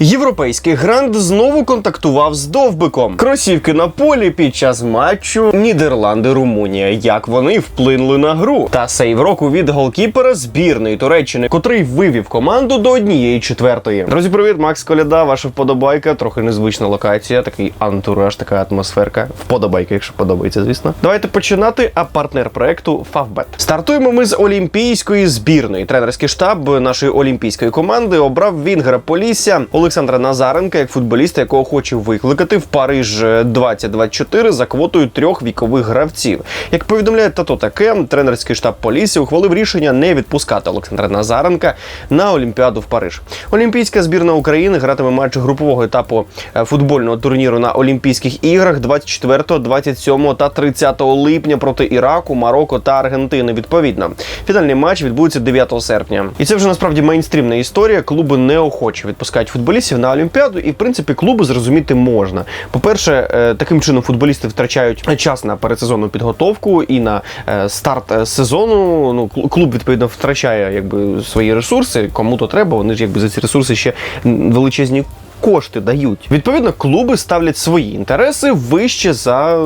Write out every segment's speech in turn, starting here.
Європейський грант знову контактував з довбиком. Кросівки на полі під час матчу Нідерланди Румунія. Як вони вплинули на гру? Та сейв року від голкіпера збірної Туреччини, котрий вивів команду до однієї четвертої. Друзі, привіт, Макс Коляда, ваша вподобайка. Трохи незвична локація, такий антураж, така атмосферка. Вподобайка, якщо подобається, звісно. Давайте починати. А партнер проекту Фавбет. Стартуємо ми з олімпійської збірної. Тренерський штаб нашої олімпійської команди обрав Вінгера Полісся Олександра Назаренка як футболіста, якого хоче викликати в Париж 2024 за квотою трьох вікових гравців. Як повідомляє тато таке, тренерський штаб Полісся ухвалив рішення не відпускати Олександра Назаренка на Олімпіаду в Париж. Олімпійська збірна України гратиме матч групового етапу е, футбольного турніру на Олімпійських іграх 24, 27 та 30 липня проти Іраку, Марокко та Аргентини. Відповідно, фінальний матч відбудеться 9 серпня. І це вже насправді мейнстрімна історія. Клуби неохоче відпускають футболістів на Олімпіаду, і в принципі клуби зрозуміти можна. По-перше, е, таким чином футболісти втрачають час на передсезонну підготовку і на е, старт е, сезону. Ну кл- клуб відповідно втрачає якби свої ресурси. Кому то треба. Вони ж якби за ці ресурси ще величезні. Кошти дають. Відповідно, клуби ставлять свої інтереси вище за е,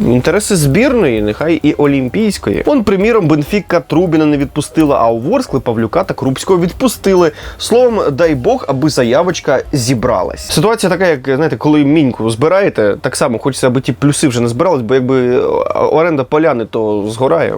інтереси збірної, нехай і олімпійської. Он, приміром, Бенфіка Трубіна не відпустила, а у Ворскли Павлюка та Крупського відпустили. Словом, дай Бог, аби заявочка зібралась. Ситуація така, як знаєте, коли міньку збираєте, так само хочеться, аби ті плюси вже не збирались, бо якби оренда поляни, то згорає.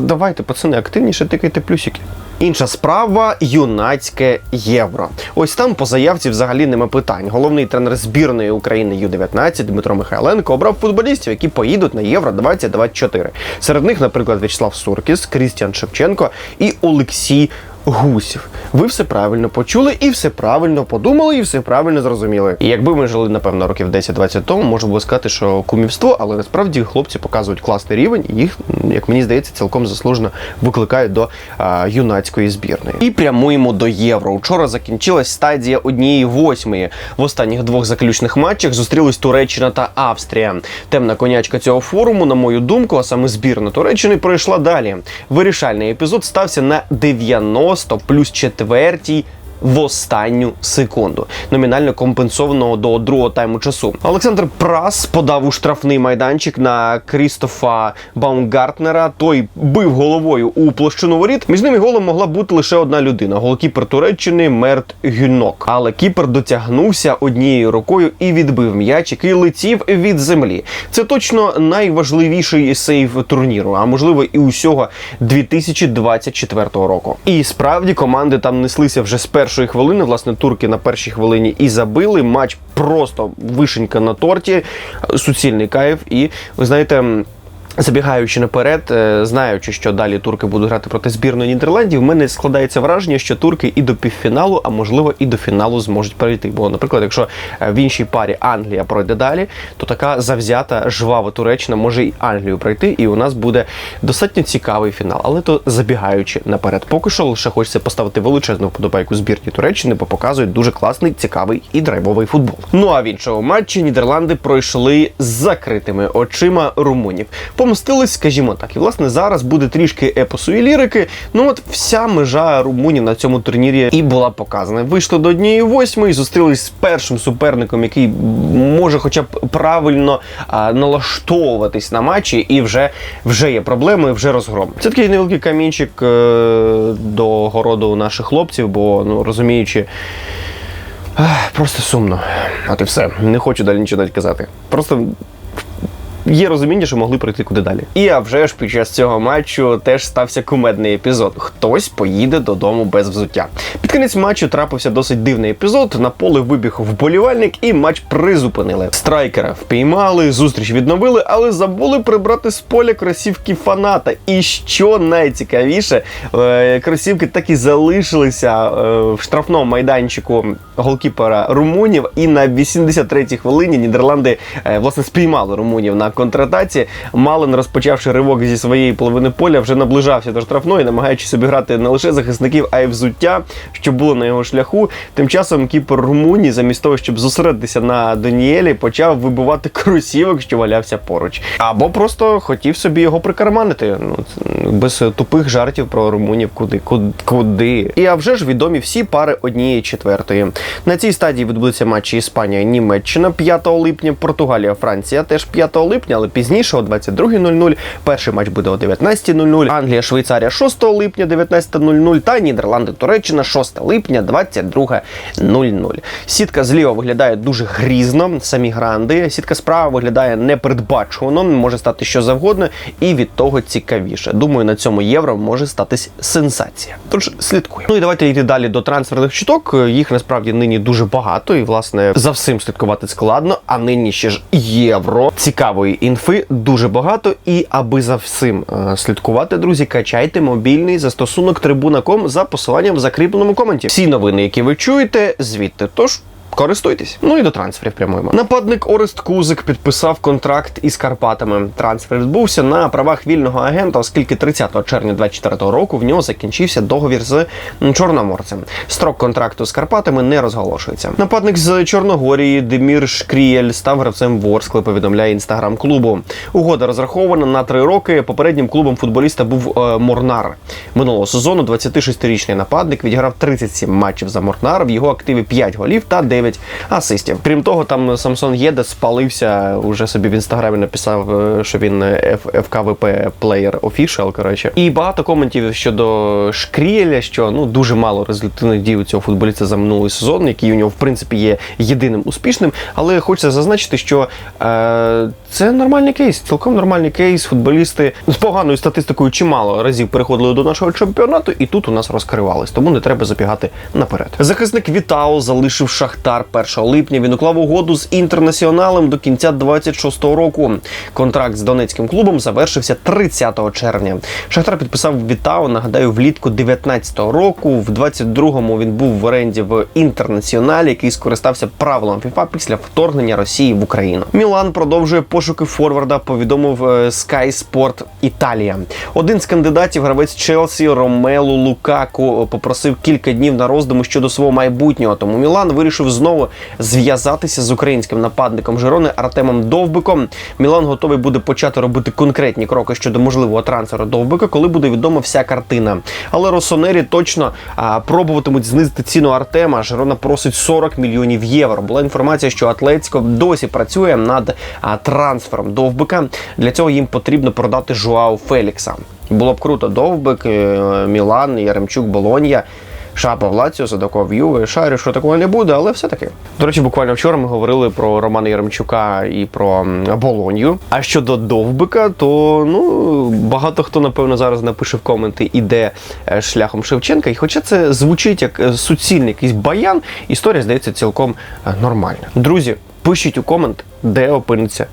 Давайте, пацани, активніше тикайте плюсики. Інша справа юнацьке євро. Ось там по заявці взагалі нема питань. Головний тренер збірної України Ю-19 Дмитро Михайленко обрав футболістів, які поїдуть на євро 2024. Серед них, наприклад, В'ячеслав Суркіс, Крістіан Шевченко і Олексій. Гусів, ви все правильно почули і все правильно подумали, і все правильно зрозуміли. І якби ми жили, напевно, років 10-20 тому, можна було сказати, що кумівство, але насправді хлопці показують класний рівень, і їх, як мені здається, цілком заслужено викликають до а, юнацької збірної. І прямуємо до євро. Вчора закінчилась стадія однієї восьмої. В останніх двох заключних матчах зустрілись Туреччина та Австрія. Темна конячка цього форуму, на мою думку, а саме збірна Туреччини пройшла далі. Вирішальний епізод стався на 90 плюс четвертій. В останню секунду номінально компенсованого до другого тайму часу. Олександр Прас подав у штрафний майданчик на Крістофа Баумгартнера. Той бив головою у площину воріт. Між ними голом могла бути лише одна людина: голкіпер Туреччини Мерт Гюнок. Але кіпер дотягнувся однією рукою і відбив м'яч, який летів від землі. Це точно найважливіший сейв турніру, а можливо і усього 2024 року. І справді команди там неслися вже з першої хвилини. Власне, турки на першій хвилині і забили. Матч просто вишенька на торті, суцільний кайф. І ви знаєте. Забігаючи наперед, е, знаючи, що далі турки будуть грати проти збірної Нідерландів, в мене складається враження, що турки і до півфіналу, а можливо і до фіналу зможуть перейти. Бо, наприклад, якщо е, в іншій парі Англія пройде далі, то така завзята жвава Туреччина може і Англію пройти, і у нас буде достатньо цікавий фінал. Але то забігаючи наперед, поки що лише хочеться поставити величезну вподобайку збірні Туреччини, бо показують дуже класний, цікавий і драйвовий футбол. Ну а в іншому матчі Нідерланди пройшли з закритими очима румунів. Помстились, скажімо так. І власне зараз буде трішки епосу і лірики. Ну от вся межа румунів на цьому турнірі і була показана. Вийшли до однієї восьмої, зустрілись з першим суперником, який може, хоча б правильно а, налаштовуватись на матчі, і вже, вже є проблеми, вже розгром. Це такий невеликий камінчик е, до городу наших хлопців, бо ну розуміючи. Просто сумно. От і все. Не хочу далі нічого навіть казати. Просто є розуміння, що могли пройти куди далі. І а вже ж під час цього матчу теж стався кумедний епізод. Хтось поїде додому без взуття. Під кінець матчу трапився досить дивний епізод. На поле вибіг вболівальник, і матч призупинили. Страйкера впіймали, зустріч відновили, але забули прибрати з поля кросівки фаната. І що найцікавіше, е, кросівки так і залишилися е, в штрафному майданчику голкіпера румунів. І на 83-й хвилині Нідерланди е, власне спіймали румунів на контратаці. Малин, розпочавши ривок зі своєї половини поля, вже наближався до штрафної, намагаючись обіграти не лише захисників, а й взуття, що було на його шляху. Тим часом кіпер Румунії, замість того, щоб зосередитися на Даніелі, почав вибивати кросівок, що валявся поруч. Або просто хотів собі його прикарманити. Ну без тупих жартів про румунів, куди, куди. І а вже ж відомі всі пари однієї четвертої. На цій стадії відбудуться матчі Іспанія, Німеччина 5 липня, Португалія, Франція теж 5 липня, але пізніше о 22.00. Перший матч буде о 19.00. Англія, Швейцарія 6 липня, 19.00 та Нідерланди, Туреччина 6 липня, 22.00. Сітка зліва виглядає дуже грізно, самі гранди. Сітка справа виглядає непередбачувано, може стати що завгодно, і від того цікавіше. Думаю, на цьому євро може статись сенсація. Тож слідкуємо. Ну і давайте йти далі до трансферних чуток. Їх насправді нині дуже багато, і власне за всім слідкувати складно. А нині ще ж євро. Інфи дуже багато. І аби за всім е, слідкувати, друзі, качайте мобільний застосунок Трибуна.ком за посиланням в закріпленому коменті. Всі новини, які ви чуєте, звідти. Тож. Користуйтесь. Ну і до трансферів прямуємо. Нападник Орест Кузик підписав контракт із Карпатами. Трансфер відбувся на правах вільного агента, оскільки 30 червня 24 року в нього закінчився договір з Чорноморцем. Строк контракту з Карпатами не розголошується. Нападник з Чорногорії Демір Шкрієль став гравцем Ворскли, повідомляє інстаграм клубу. Угода розрахована на три роки. Попереднім клубом футболіста був е, Морнар. Минулого сезону 26-річний нападник відіграв 37 матчів за Морнар. В його активі 5 голів та 9 асистів. Крім того, там Самсон Єде спалився. Уже собі в інстаграмі написав, е, що він ФКВП Player Official, коротше. І багато коментів щодо Шкрієля, що ну дуже мало результативних дій у цього футболіста за минулий сезон, який у нього в принципі є єдиним успішним. Але хочеться зазначити, що е, це нормальний кейс, цілком нормальний кейс. Футболісти з поганою статистикою чимало разів переходили до нашого чемпіонату, і тут у нас розкривались, тому не треба забігати наперед. Захисник Вітао залишив Шахтар 1 липня. Він уклав угоду з інтернаціоналем до кінця 26-го року. Контракт з донецьким клубом завершився 30 червня. Шахтар підписав Вітао, нагадаю, влітку 19-го року. В 22-му він був в оренді в інтернаціоналі, який скористався правилом ФІФА після вторгнення Росії в Україну. Мілан продовжує пошуки форварда. Повідомив е, Sky Sport Італія. Один з кандидатів, гравець Челсі Ромелу Лукаку, попросив кілька днів на роздуму щодо свого майбутнього. Тому Мілан вирішив знову зв'язатися з українським нападником Жирони Артемом Довбиком. Мілан готовий буде почати робити конкретні кроки щодо можливого трансферу Довбика, коли буде відома вся картина. Але Росонері точно а, пробуватимуть знизити ціну Артема. Жирона просить 40 мільйонів євро. Була інформація, що Атлетсько досі працює над а, трансфером Довбика. Для цього їм потрібно продати Жуау Фелікса. Було б круто Довбик, е, Мілан, Яремчук, Болонья. Шапа в Лаціо, Садоков Юве, Шарю, що такого не буде, але все-таки. До речі, буквально вчора ми говорили про Романа Яремчука і про Болонью. А щодо Довбика, то ну багато хто напевно зараз напише в коменти іде е, шляхом Шевченка. І хоча це звучить як е, суцільний якийсь баян, історія здається цілком е, нормальна. Друзі, пишіть у комент, де опиниться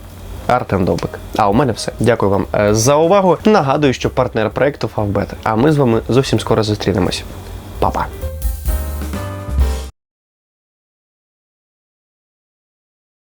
Артем Довбик. А у мене все. Дякую вам за увагу. Нагадую, що партнер проекту Фавбет. А ми з вами зовсім скоро зустрінемось. 拜拜。